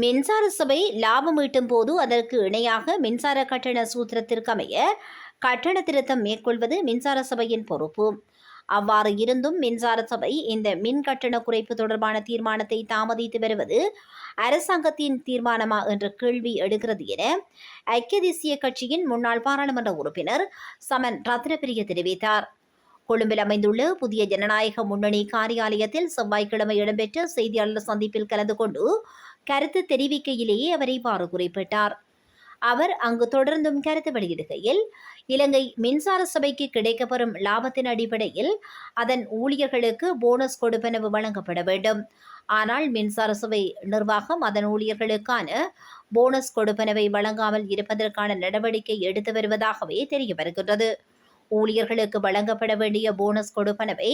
மின்சார சபை லாபம் ஈட்டும் போது அதற்கு இணையாக மின்சார கட்டண சூத்திரத்திற்கு அமைய கட்டண திருத்தம் மேற்கொள்வது மின்சார சபையின் பொறுப்பு. அவ்வாறு இருந்தும் மின்சார சபை இந்த மின் கட்டண குறைப்பு தொடர்பான தீர்மானத்தை தாமதித்து வருவது அரசாங்கத்தின் தீர்மானமா என்ற கேள்வி எடுக்கிறது என ஐக்கிய தேசிய கட்சியின் முன்னாள் பாராளுமன்ற உறுப்பினர் சமன் ரத்னபிரிய தெரிவித்தார். கொழும்பில் அமைந்துள்ள புதிய ஜனநாயக முன்னணி காரியாலயத்தில் செவ்வாய்க்கிழமை இடம்பெற்ற செய்தியாளர் சந்திப்பில் கலந்து கொண்டு கருத்து தெரிவிக்கையிலேயே அவர் இவ்வாறு குறிப்பிட்டார். அவர் அங்கு தொடர்ந்தும் கருத்து வெளியிடுகையில் இலங்கை மின்சார சபைக்கு கிடைக்கப்பெறும் லாபத்தின் அடிப்படையில் அதன் ஊழியர்களுக்கு போனஸ் கொடுப்பனவு வழங்கப்பட வேண்டும். ஆனால் மின்சார சபை நிர்வாகம் அதன் ஊழியர்களுக்கான போனஸ் கொடுப்பனவை வழங்காமல் இருப்பதற்கான நடவடிக்கை எடுத்து வருவதாகவே தெரிய வருகின்றது. ஊழியர்களுக்கு வழங்கப்பட வேண்டிய போனஸ் கொடுப்பனவை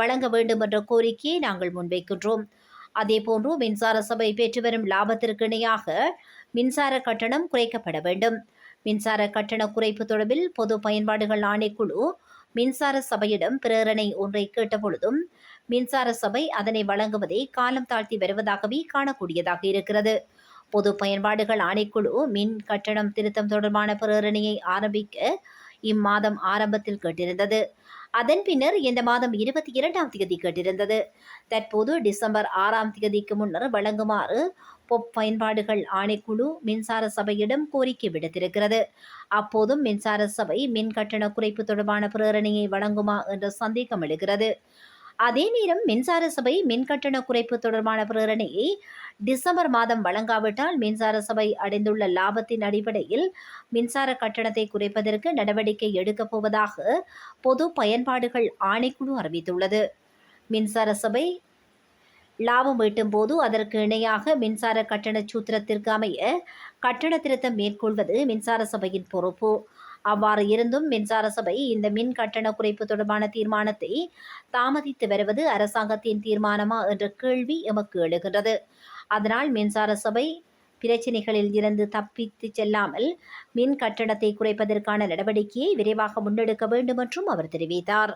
வழங்க வேண்டும் என்ற கோரிக்கையை நாங்கள் முன்வைக்கின்றோம். அதேபோன்று மின்சார சபை பெற்று வரும் லாபத்திற்கு இணையாக மின்சார கட்டணம் குறைக்கப்பட வேண்டும். மின்சார கட்டண குறைப்பு தொடர்பில் பொது பயன்பாடுகள் ஆணைக்குழு மின்சார சபையிடம் பிரேரணை ஒன்றை கேட்டபொழுதும் மின்சார சபை அதனை வழங்குவதை காலம் தாழ்த்தி வருவதாகவே காணக்கூடியதாக இருக்கிறது. பொது பயன்பாடுகள் ஆணைக்குழு மின் கட்டணம் திருத்தம் தொடர்பான பிரேரணையை ஆரம்பிக்க இம்மாதம் ஆரம்பத்தில் கேட்டிருந்தது. அதன் பின்னர் இந்த மாதம் இருபத்தி இரண்டாம் தேதி கேட்டிருந்தது. தற்போது டிசம்பர் ஆறாம் தேதிக்கு முன்னர் வழங்குமாறு பொப் பயன்பாடுகள் ஆணைக்குழு மின்சார சபையிடம் கோரிக்கை விடுத்திருக்கிறது. அப்போதும் மின்சார சபை மின் கட்டண குறைப்பு தொடர்பான பிரேரணையை வழங்குமா என்ற சந்தேகம் எழுகிறது. அதே நேரம் மின்சார சபை மின்கட்டண குறைப்பு தொடர்பான பிரேரணையை டிசம்பர் மாதம் வழங்காவிட்டால் மின்சார சபை அடைந்துள்ள லாபத்தின் அடிப்படையில் மின்சார கட்டணத்தை குறைப்பதற்கு நடவடிக்கை எடுக்கப் போவதாக பொது பயன்பாடுகள் ஆணைக்குழு அறிவித்துள்ளது. மின்சார சபை லாபம் ஈட்டும் போது அதற்கு இணையாக மின்சார கட்டண சூத்திரத்திற்கு அமைய கட்டண திருத்தம் மேற்கொள்வது மின்சார சபையின் பொறுப்பு. அவ்வாறு இருந்தும் மின்சார சபை இந்த மின் கட்டண குறைப்பு தொடர்பான தீர்மானத்தை தாமதித்து வருவது அரசாங்கத்தின் தீர்மானமா என்ற கேள்வி எமக்கு எழுகின்றது. அதனால் மின்சார சபை பிரச்சினைகளில் இருந்து தப்பித்து செல்லாமல் மின் கட்டணத்தை குறைப்பதற்கான நடவடிக்கையை விரைவாக முன்னெடுக்க வேண்டும் என்றும் அவர் தெரிவித்தார்.